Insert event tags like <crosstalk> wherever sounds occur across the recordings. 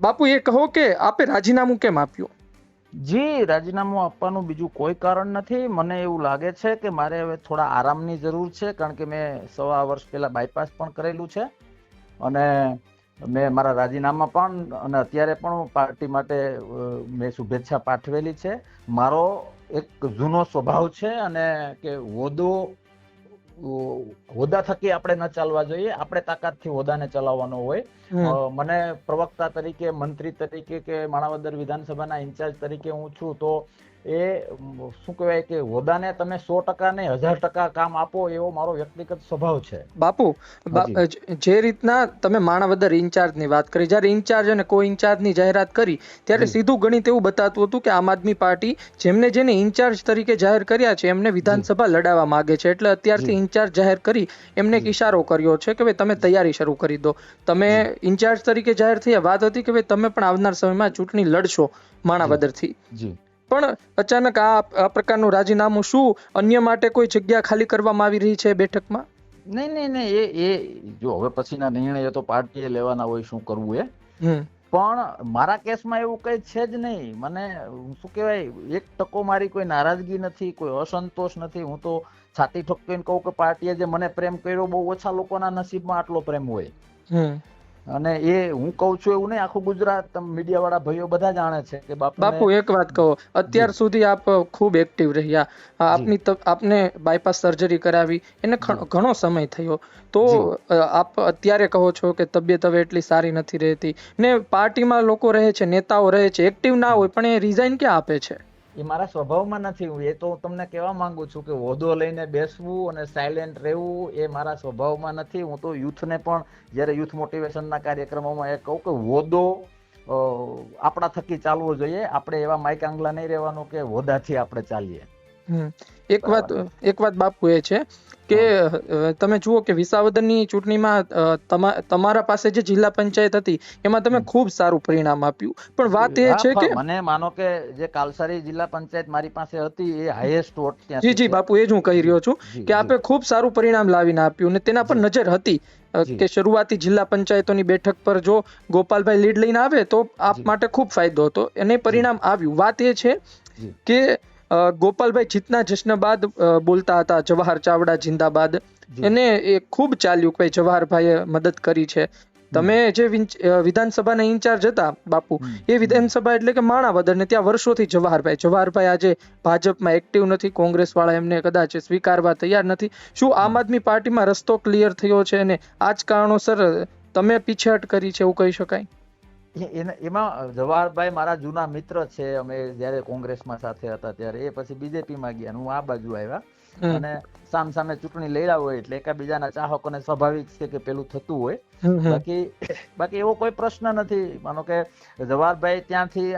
બાપુ એ કહો કે આપે રાજીનામું કેમ આપ્યું? જી, રાજીનામું આપવાનું બીજું કોઈ કારણ નથી. મને એવું લાગે છે કે મારે હવે થોડા આરામની જરૂર છે, કારણ કે મેં સવા વર્ષ પહેલા બાયપાસ પણ કરેલું છે. અને મેં મારા રાજીનામા પણ, અને અત્યારે પણ પાર્ટી માટે મેં શુભેચ્છા પાઠવેલી છે. મારો એક જૂનો સ્વભાવ છે અને કે હોદ્દો અ, હોદ્દા થકી આપણે ન ચાલવા જોઈએ. આપણે તાકાતથી હોદાને ચલાવવાનો હોય. મને પ્રવક્તા તરીકે મંત્રી તરીકે કે માણાવદર વિધાનસભાના ઇન્ચાર્જ તરીકે હું છું તો એ શું કહેવાય કે હોદાને તમે સો ટકા ને હજાર ટકા કામ આપો એવો મારો વ્યક્તિગત સ્વભાવ છે. બાપુ. જ- રીતના તમે માણાવદર ઇન્ચાર્જની વાત કરી જ્યારે ઇન્ચાર્જ અને કો ઇન્ચાર્જની જાહેરાત કરી ત્યારે સીધું ગણિત એવું બતાતું હતું કે આમ આદમી પાર્ટી જેમને જેને ઇન્ચાર્જ તરીકે જાહેર કર્યા છે એમને વિધાનસભા લડાવવા માંગે છે. એટલે અત્યારથી ઇન્ચાર્જ જાહેર કરી એમને એક જી. ઈશારો કર્યો છે કે ભાઈ તમે તૈયારી શરૂ કરી દો. તમે ઇન્ચાર્જ તરીકે જાહેર થયા વાત હતી કે ભાઈ તમે પણ આવનાર સમયમાં ચૂંટણી લડશો માણાવદરથી. જી. પણ અચાનક આ આ પ્રકારનું રાજીનામું શું? અન્ય માટે કોઈ જગ્યા ખાલી કરવામાં આવી રહી છે બેઠકમાં? નહીં નહીં નહીં એ એ જો હવે પછીના નિર્ણય તો પાર્ટીએ લેવાના હોય શું કરવું એ? પણ મારા કેસમાં એવું કઈ છે જ નહીં. મને શું કહેવાય એક ટકો મારી કોઈ નારાજગી નથી કોઈ અસંતોષ નથી. હું તો છાતી ઠોકીને કહું કે પાર્ટીએ જે મને પ્રેમ કર્યો બહુ ઓછા લોકોના નસીબમાં આટલો પ્રેમ હોય. અને એ હું કહું છું એવું નહીં આખું ગુજરાત મીડિયા વાળા ભાઈઓ બધા જાણે છે કે બાપુ બાપુ એક વાત કહો. અત્યાર સુધી આપ ખૂબ એક્ટિવ રહ્યા. આપની આપને બાયપાસ સર્જરી કરાવી. એને ઘણો સમય થયો. તો આપ અત્યારે કહો છો કે તબિયત હવે એટલી સારી નથી રહેતી. ને પાર્ટીમાં લોકો રહે છે નેતાઓ રહે છે એક્ટિવ ના હોય પણ એ રિઝાઇન ક્યાં આપે છે? એ મારા સ્વભાવમાં નથી. એ તો હું તમને કહેવા માંગુ છું કે હોદો લઈને બેસવું અને સાયલેન્ટ રહેવું એ મારા સ્વભાવમાં નથી. હું તો યુથને પણ, જ્યારે યુથ મોટિવેશનના કાર્યક્રમોમાં એ કહું કે હોદો આપણા થકી ચાલવો જોઈએ. આપણે એવા માઇક આંગલા નહીં રહેવાનું કે હોદાથી આપણે ચાલીએ. એક વાત એક વાત બાપુ એ છે કે તમે જુઓ કે વિસાવદરની ચૂંટણીમાં તમારા પાસે જે જિલ્લા પંચાયત હતી એમાં તમે ખૂબ સારું પરિણામ આપ્યું. પણ વાત એ છે કે મને માનો કે જે કાલસારી જિલ્લા પંચાયત મારી પાસે હતી એ હાઈએસ્ટ વોટ જી જી બાપુ એ જ હું કહી રહ્યો છું કે આપે ખૂબ સારું પરિણામ લાવીને આપ્યું ને તેના પર નજર હતી. કે શરૂઆતી જિલ્લા પંચાયતોની બેઠક પર જો ગોપાલભાઈ લીડ લઈને આવે તો આપ માટે ખૂબ ફાયદો હતો. અને પરિણામ આવ્યું. વાત એ છે કે ગોપાલભાઈ જીતના જશ્ન બાદ બોલતા હતા જવાહર ચાવડા જિંદાબાદ. એને એ ખૂબ ચાલ્યું કે ભાઈ જવાહરભાઈએ મદદ કરી છે. તમે જે વિધાનસભાના ઇન્ચાર્જ હતા બાપુ એ વિધાનસભા એટલે કે માણાવદર ને ત્યાં વર્ષોથી જવાહરભાઈ જવાહરભાઈ આજે ભાજપમાં એક્ટિવ નથી કોંગ્રેસ વાળા એમને કદાચ સ્વીકારવા તૈયાર નથી. શું આમ આદમી પાર્ટીમાં રસ્તો ક્લિયર થયો છે? અને આ જ કારણોસર તમે પીછેહટ કરી છે એવું કહી શકાય? એમાં જવાહરભાઈ મારા જૂના મિત્ર છે અમે જ્યારે કોંગ્રેસમાં સાથે હતા ત્યારે એ પછી બીજેપીમાં ગયા હું આ બાજુ આવ્યા અને સામ સામે ચૂંટણી લડ્યા હોય એટલે એકબીજાના ચાહકોને સ્વાભાવિક છે કે પેલું થતું હોય. બાકી બાકી એવો કોઈ પ્રશ્ન નથી માનો કે જવાહરભાઈ ત્યાંથી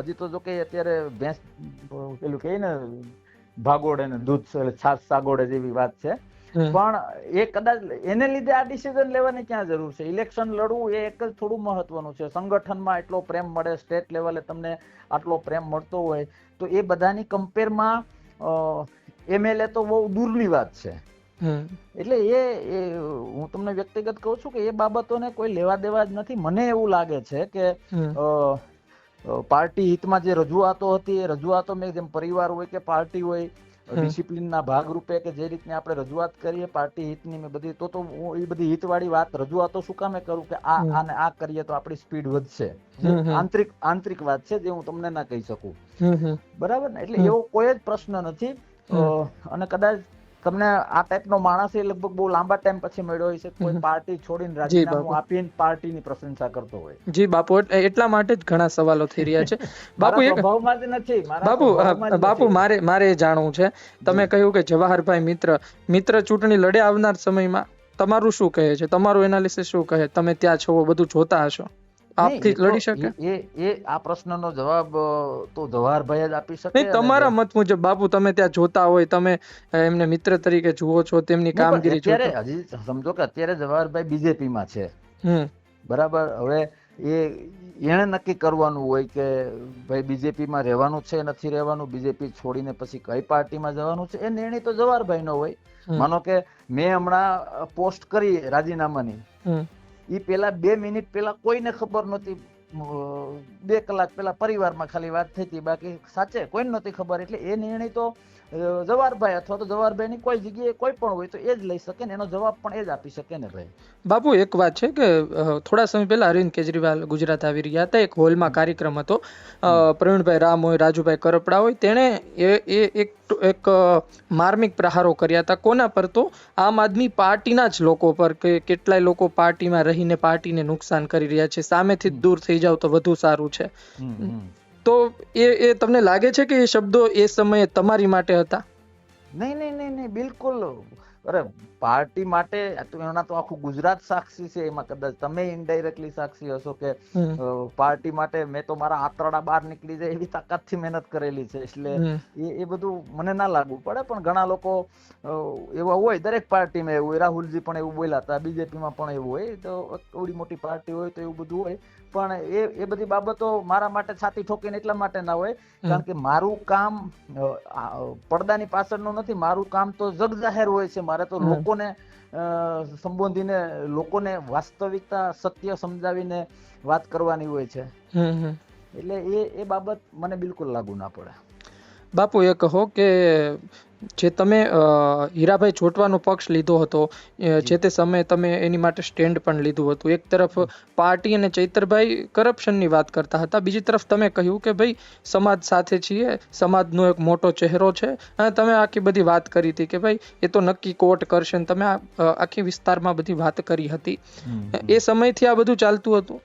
હજી તો જો કે અત્યારે ભેંસ પેલું કહે ને ભાગોડ ને દૂધ છાસ સાગોડે જેવી વાત છે. પણ એ કદાચ એને લીધે આ ડિસિઝન લેવાની ક્યાં જરૂર છે? ઇલેક્શન લડવું એ એક જ થોડું મહત્વનું છે. સંગઠનમાં એટલો પ્રેમ મળે સ્ટેટ લેવલે તમને આટલો પ્રેમ મળતો હોય તો એ બધાની કમ્પેરમાં એમએલએ તો બહુ દૂરની વાત છે. એટલે એ હું તમને વ્યક્તિગત કહું છું કે એ બાબતોને કોઈ લેવા દેવા જ નથી. મને એવું લાગે છે કે પાર્ટી હિતમાં જે રજૂઆતો હતી એ રજૂઆતો મેં જેમ પરિવાર હોય કે પાર્ટી હોય. ડિસિપ્લિનના ભાગરૂપે કે જે રીતની આપણે રજૂઆત કરીએ પાર્ટી હિતની મેં બધી તો તો હું એ બધી હિતવાળી વાત રજૂઆતો શું કામે કરું કે આ આને આ કરીએ તો આપણી સ્પીડ વધશે. આંતરિક આંતરિક વાત છે જે હું તમને ના કહી શકું. બરાબર ને? એટલે એવો કોઈ જ પ્રશ્ન નથી. અને કદાચ તમને આ ટાઈપનો માણસ એ લગભગ બહુ લાંબા ટાઈમ પછી મળ્યો હોય છે. કોઈ પાર્ટી છોડીને રાજીનામું આપીને પાર્ટીની પ્રશંસા કરતો હોય. જી બાપુ એટલા માટે જ ઘણા સવાલો થઈ રહ્યા છે. <laughs> બાપુ એક નથી બાપુ બાપુ મારે મારે જાણવું છે. તમે કહ્યું કે જવાહરભાઈ મિત્ર મિત્ર ચૂંટણી લડે આવનાર સમયમાં. તમારું શું કહે છે? તમારું એનાલિસિસ શું કહે? તમે ત્યાં છો બધું જોતા હશો. આપથી લડી શકે? એ એ આ પ્રશ્નનો જવાબ તો જવાહરભાઈ જ આપી શકે નહીં તમારા મત મુજબ બાપુ તમે ત્યાં જોતા હોય તમે એમને મિત્ર તરીકે જુઓ છો તેમની કામગીરી અત્યારે હજી સમજો કે અત્યારે જવાહરભાઈ બીજેપીમાં છે. બરાબર? હવે એ એણે નક્કી કરવાનું હોય કે ભાઈ બીજેપીમાં રહેવાનું છે નથી રહેવાનું બીજેપી છોડીને પછી કઈ પાર્ટીમાં જવાનું છે એ નિર્ણય તો જવાહરભાઈનો હોય. માનો કે મેં હમણાં પોસ્ટ કરી રાજીનામાની. એ પેલા બે મિનિટ પેલા કોઈને ખબર નહોતી. બે કલાક પેલા પરિવારમાં ખાલી વાત થઈ હતી. બાકી સાચે, કોઈને નહોતી ખબર. એટલે એ નિર્ણય તો જવાહરભાઈ અથવા તો જવાહરભાઈની કોઈ જગ્યાએ કોઈ પણ હોય તો એ જ લઈ શકે ને એનો જવાબ પણ એ જ આપી શકે ને ભાઈ. બાપુ એક વાત છે કે થોડા સમય પહેલા અરવિંદ કેજરીવાલ ગુજરાત આવી રહ્યા હતા. એક હોલમાં કાર્યક્રમ હતો. પ્રવીણભાઈ રામ હોય રાજુભાઈ કરપડા હોય તેણે એ એ એક એક માર્મિક પ્રહારો કર્યા હતા. કોના પર તો? આમ આદમી પાર્ટીના જ લોકો પર કે કેટલાય લોકો પાર્ટીમાં રહીને પાર્ટીને નુકસાન કરી રહ્યા છે. સામેથી જ દૂર થઈ જાવ તો વધુ સારું છે. તો એ એ તમને લાગે છે કે એ શબ્દો એ સમયે તમારી માટે હતા? નહીં નહીં નહીં નહીં બિલકુલ. અરે પાર્ટી માટે એના તો આખું ગુજરાત સાક્ષી છે એમાં કદાચ તમે ઇનડાયરેક્ટલી સાક્ષી હશો કે પાર્ટી માટે મેં તો મારા આંતરડા બહાર નીકળી જાય એવી તાકાતથી મહેનત કરેલી છે. એટલે એ એ બધું મને ના લાગવું પડે પણ ઘણા લોકો એવા હોય દરેક પાર્ટીમાં એવું હોય. રાહુલજી પણ એવું બોલ્યા હતા બીજેપીમાં પણ એવું હોય. તો એવડી મોટી પાર્ટી હોય તો એવું બધું હોય. પણ એ એ બધી બાબતો મારા માટે છાતી ઠોકીને એટલા માટે ના હોય. કારણ કે મારું કામ પડદાની પાછળનું નથી મારું કામ તો જગ જાહેર હોય છે. મારે તો લોકોને સંબોધીને લોકોને વાસ્તવિકતા સત્ય સમજાવીને વાત કરવાની હોય છે. એટલે એ એ બાબત મને બિલકુલ લાગુ ના પડે. બાપુ એ કહો કે જે તમે હીરાભાઈ ચોટવાનો પક્ષ લીધો હતો જે. તે સમયે તમે એની માટે સ્ટેન્ડ પણ લીધું હતું. એક તરફ પાર્ટી અને ચૈતરભાઈ કરપ્શનની વાત કરતા હતા. બીજી તરફ તમે કહ્યું કે ભાઈ સમાજ સાથે છીએ સમાજનો એક મોટો ચહેરો છે. અને તમે આખી બધી વાત કરી હતી કે ભાઈ એ તો નક્કી કોર્ટ કરશે ને તમે આખી વિસ્તારમાં બધી વાત કરી હતી. એ સમયથી આ બધું ચાલતું હતું?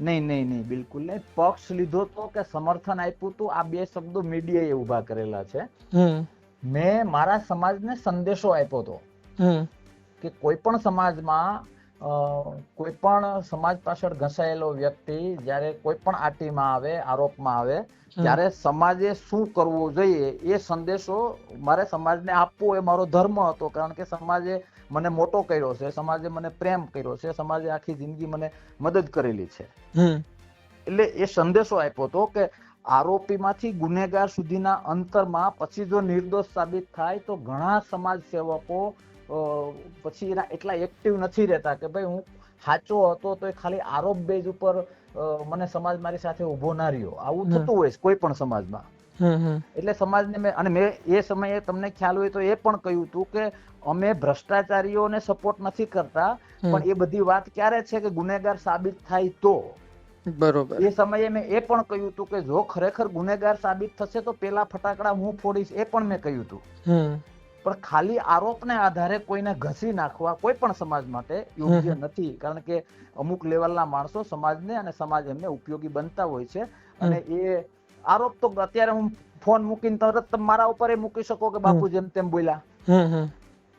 નહીં નહીં નહીં બિલકુલ નહીં. પક્ષ લીધો તો કે સમર્થન આપ્યું હતું. આ બે શબ્દો મીડિયાએ ઊભા કરેલા છે. હમ. મેં મારા સમાજને સંદેશો આપ્યો હતો કે કોઈ પણ સમાજમાં કોઈ પણ સમાજ પાછળ ઘસાયેલો વ્યક્તિ જ્યારે કોઈ પણ આટીમાં આવે આરોપમાં આવે ત્યારે સમાજે શું કરવું જોઈએ એ સંદેશો મારે સમાજને આપવો એ મારો ધર્મ હતો. કારણ કે સમાજે મને મોટો કર્યો છે સમાજે મને પ્રેમ કર્યો છે સમાજે આખી જિંદગી મને મદદ કરેલી છે. એટલે એ સંદેશો આપ્યો હતો કે આરોપીમાંથી ગુનેગાર સુધીના અંતરમાં પછી જો નિર્દોષ સાબિત થાય તો ઘણા સમાજ સેવકો પછી એના એટલા એક્ટિવ નથી રહેતા કે ભાઈ હું સાચો હતો તો એ ખાલી આરોપ બેઝ ઉપર મને સમાજ મારી સાથે ઊભો ના રહ્યો. આવું થતું હોય કોઈ પણ સમાજમાં. એટલે સમાજને મેં અને મેં એ સમયે તમને ખ્યાલ હોય તો એ પણ કહ્યું હતું કે અમે ભ્રષ્ટાચારીઓને સપોર્ટ નથી કરતા પણ એ બધી વાત ક્યારે છે કે ગુનેગાર સાબિત થાય તો? બરોબર. એ સમયે મેં એ પણ કહ્યું હતું કે જો ખરેખર ગુનેગાર સાબિત થશે તો પેલા ફટાકડા હું ફોડીશ એ પણ મેં કહ્યું હતું. પણ ખાલી આરોપને આધારે કોઈને ઘસી નાખવા કોઈ પણ સમાજ માટે યોગ્ય નથી. કારણ કે અમુક લેવલના માણસો સમાજને અને સમાજ એમને ઉપયોગી બનતા હોય છે. અને એ આરોપ તો અત્યારે હું ફોન મૂકીને તરત તમે મારા ઉપર એ મૂકી શકો કે બાપુ જેમ તેમ બોલ્યા.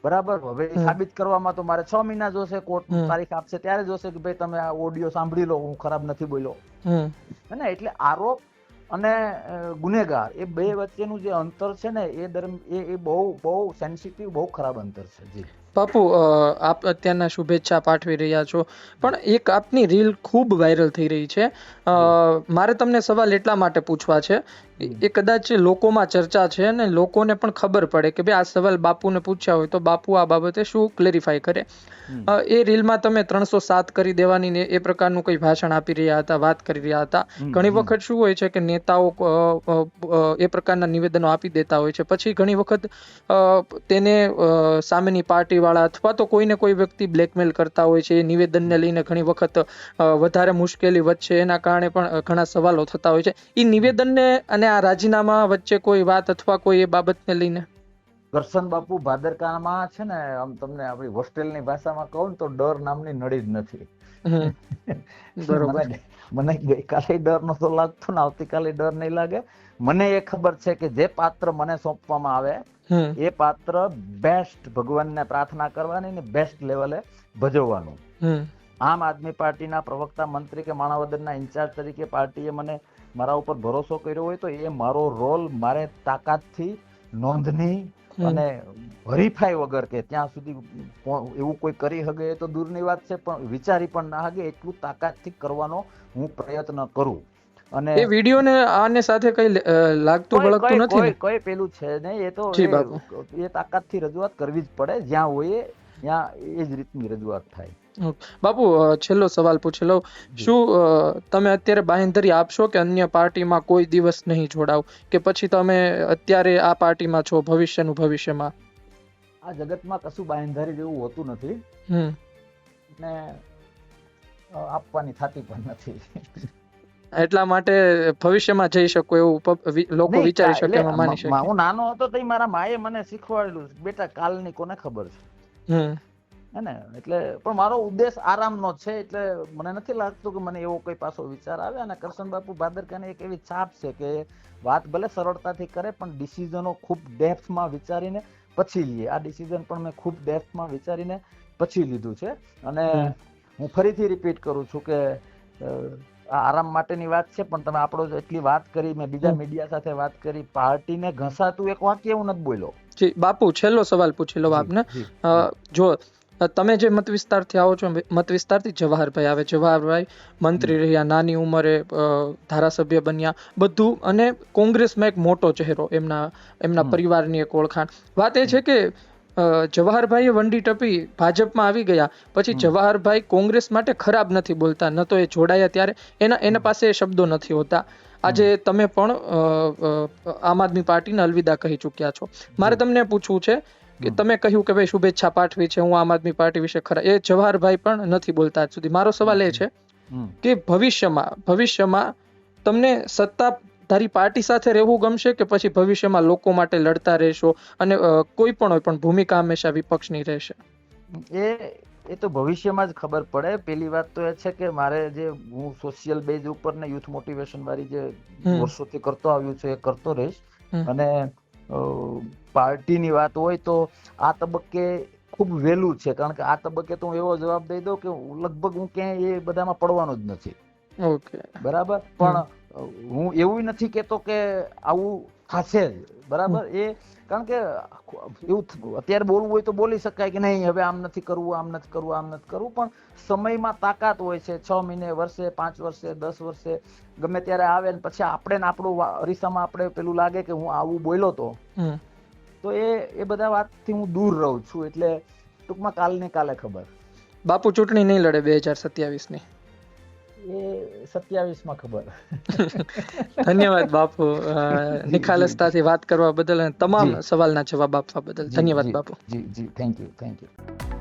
બરાબર? હવે સાબિત કરવામાં તો મારે છ મહિના જોશે કોર્ટ તારીખ આપશે ત્યારે જોશે કે ભાઈ તમે આ ઓડિયો સાંભળી લો હું ખરાબ નથી બોલ્યો. હે ને? એટલે આરોપ અને ગુનેગાર એ બે વચ્ચેનું જે અંતર છે ને એ દરમ એ એ બહુ બહુ સેન્સિટિવ બહુ ખરાબ અંતર છે જી. બાપુ આપ અત્યારના શુભેચ્છા પાઠવી રહ્યા છો. પણ એક આપની રીલ ખૂબ વાયરલ થઈ રહી છે. મારે તમને સવાલ એટલા માટે પૂછવા છે એ કદાચ લોકોમાં ચર્ચા છે અને લોકોને પણ ખબર પડે કે ભાઈ આ સવાલ બાપુને પૂછ્યા હોય તો બાપુ આ બાબતે શું ક્લેરિફાય કરે. એ રીલમાં તમે ત્રણસો સાત કરી દેવાની ને એ પ્રકારનું કંઈ ભાષણ આપી રહ્યા હતા વાત કરી રહ્યા હતા. ઘણી વખત શું હોય છે કે નેતાઓ એ પ્રકારના નિવેદનો આપી દેતા હોય છે. પછી ઘણી વખત તેને સામેની સામેની પાર્ટીવાળા અથવા તો કોઈને કોઈ વ્યક્તિ બ્લેકમેલ કરતા હોય છે એ નિવેદનને લઈને ઘણી વખત વધારે મુશ્કેલી વધશે. એના કારણે પણ ઘણા સવાલો થતા હોય છે. એ નિવેદનને અને આ રાજીનામા વચ્ચે કોઈ વાત અથવા કોઈ એ બાબતને લઈને? કરશન બાપુ ભાદરકામાં છે ને આમ તમને આપણી હોસ્ટેલની ભાષામાં કહું તો ડર નામની નડી જ નથી. <laughs> બરોબર. મને મને ગઈકાલે ડર નતો લાગતો ને આવતીકાલે ડર નહીં લાગે. મને એ ખબર છે કે જે પાત્ર મને સોંપવામાં આવે એ પાત્ર બેસ્ટ ભગવાનને પ્રાર્થના કરવાની ને બેસ્ટ લેવલે ભજવવાનું. આમ આદમી પાર્ટીના પ્રવક્તા મંત્રી કે માણાવદરના ઇન્ચાર્જ તરીકે પાર્ટીએ મને મારા ઉપર ભરોસો કર્યો હોય તો એ મારો રોલ મારે તાકાતથી નોંધની અને હરીફાઈ વગર કે ત્યાં સુધી એવું કોઈ કરી હગે એ તો દૂરની વાત છે પણ વિચારી પણ ના હગે એટલું તાકાતથી કરવાનો હું પ્રયત્ન કરું. અને એ વીડિયો ને આને સાથે કઈ લાગતું ભળકતું નથી કોઈ કોઈ પેલું છે ને એ તો એ- તાકાતથી રજૂઆત કરવી જ પડે જ્યાં હોય એ ત્યાં એ જ રીતની રજૂઆત થાય. બાપુ છેલ્લો સવાલ પૂછી લઉં. શું તમે અત્યારે બાહેંધરી આપશો કે અન્ય પાર્ટીમાં કોઈ દિવસ નહીં જોડાવ? કે પછી તમે અત્યારે આ પાર્ટીમાં છો ભવિષ્યનું ભવિષ્યમાં? આ જગતમાં કશું બાહેંધરી જેવું હોતું નથી. હમ. ને આપવાની થતી પણ નથી. એટલા માટે ભવિષ્યમાં જઈ શકો એવું લોકો વિચારી શકે એમાં માની શકે. હું નાનો હતો તો મારા માએ મને શીખવાડેલું બેટા કાલની કોને ખબર છે? હે ને? એટલે પણ મારો ઉદ્દેશ આરામનો નો છે એટલે મને નથી લાગતું કે મને એવો કોઈ પાછો વિચાર આવે. અને કરશન બાપુ ભાદરકાની એક એવી છાપ છે કે વાત ભલે સરળતાથી કરે પણ ડિસિઝનો ખૂબ ડેપ્થમાં વિચારીને પછી લઈએ આ ડિસિઝન પણ મેં ખૂબ ડેપ્થમાં વિચારીને પછી લીધું છે. અને. હું ફરીથી રિપીટ કરું છું કે આરામ માટેની વાત છે પણ તમે આપણો એટલી વાત કરી મેં બીજા મીડિયા સાથે વાત કરી પાર્ટીને ઘસાતું એક વાક્ય હું નથી બોલ્યો. જી બાપુ છેલ્લો સવાલ પૂછી લઉં આપને. જો. તમે જે મત વિસ્તારથી આવો છો મત વિસ્તારથી જવાહરભાઈ આવે જવાહરભાઈ મંત્રી રહ્યા નાની ઉંમરે ધારાસભ્ય બન્યા બધું અને કોંગ્રેસમાં એક મોટો ચહેરો એમના એમના પરિવારની એક ઓળખાણ. વાત એ છે કે જવાહરભાઈએ વંડી ટપી ભાજપમાં આવી ગયા. પછી જવાહરભાઈ કોંગ્રેસ માટે ખરાબ નથી બોલતા ન તો એ જોડાયા ત્યારે. એના એના પાસે એ શબ્દો નથી હોતા. આજે તમે પણ આમ આદમી પાર્ટીને અલવિદા કહી ચૂક્યા છો. મારે તમને પૂછવું છે કે તમે કહ્યું કે ભાઈ શુભેચ્છા પાઠવી છે હું આમ આદમી પાર્ટી વિશે ખરા. એ જવાહરભાઈ પણ નથી બોલતા આજ સુધી. મારો સવાલ એ છે કે ભવિષ્યમાં ભવિષ્યમાં તમને સત્તાધારી પાર્ટી સાથે રહેવું ગમશે કે પછી ભવિષ્યમાં લોકો માટે લડતા રહેશો? અને કોઈ પણ હોય પણ ભૂમિકા હંમેશા વિપક્ષની રહેશે. એ એ તો ભવિષ્યમાં જ ખબર પડે. પેલી વાત તો એ છે કે મારે જે હું સોશિયલ બેઝ ઉપર ને યુથ મોટિવેશન વાળી જે વર્ષોથી કરતો આવ્યો છું એ કરતો રહીશ. અને પાર્ટીની વાત હોય તો આ તબક્કે ખૂબ વહેલું છે. કારણ કે આ તબક્કે તો હું એવો જવાબ દઈ દઉં કે લગભગ હું ક્યાંય એ બધામાં પડવાનો જ નથી. ઓકે. બરાબર? પણ હું એવું નથી કેતો કે આવું થશે જ બરાબર? એ કારણ કે એવું અત્યારે બોલવું હોય તો બોલી શકાય કે નહીં હવે આમ નથી કરવું આમ નથી કરવું આમ નથી કરવું પણ સમયમાં તાકાત હોય છે. છ મહિને વર્ષે પાંચ વર્ષે દસ વર્ષે ગમે ત્યારે આવે ને પછી આપણે ને આપણું અરીસામાં આપણે પેલું લાગે કે હું આવું બોલ્યો તો. તો એ એ બધા વાતથી હું દૂર રહું છું એટલે ટૂંકમાં કાલની કાલે ખબર. બાપુ ચૂંટણી નહીં લડે બે હજાર સત્યાવીસની એ સત્યાવીસમાં ખબર ધન્યવાદ બાપુ અ, નિખાલસતાથી વાત કરવા બદલ અને તમામ સવાલના જવાબ આપવા બદલ ધન્યવાદ બાપુ. જી જી। Thank you thank you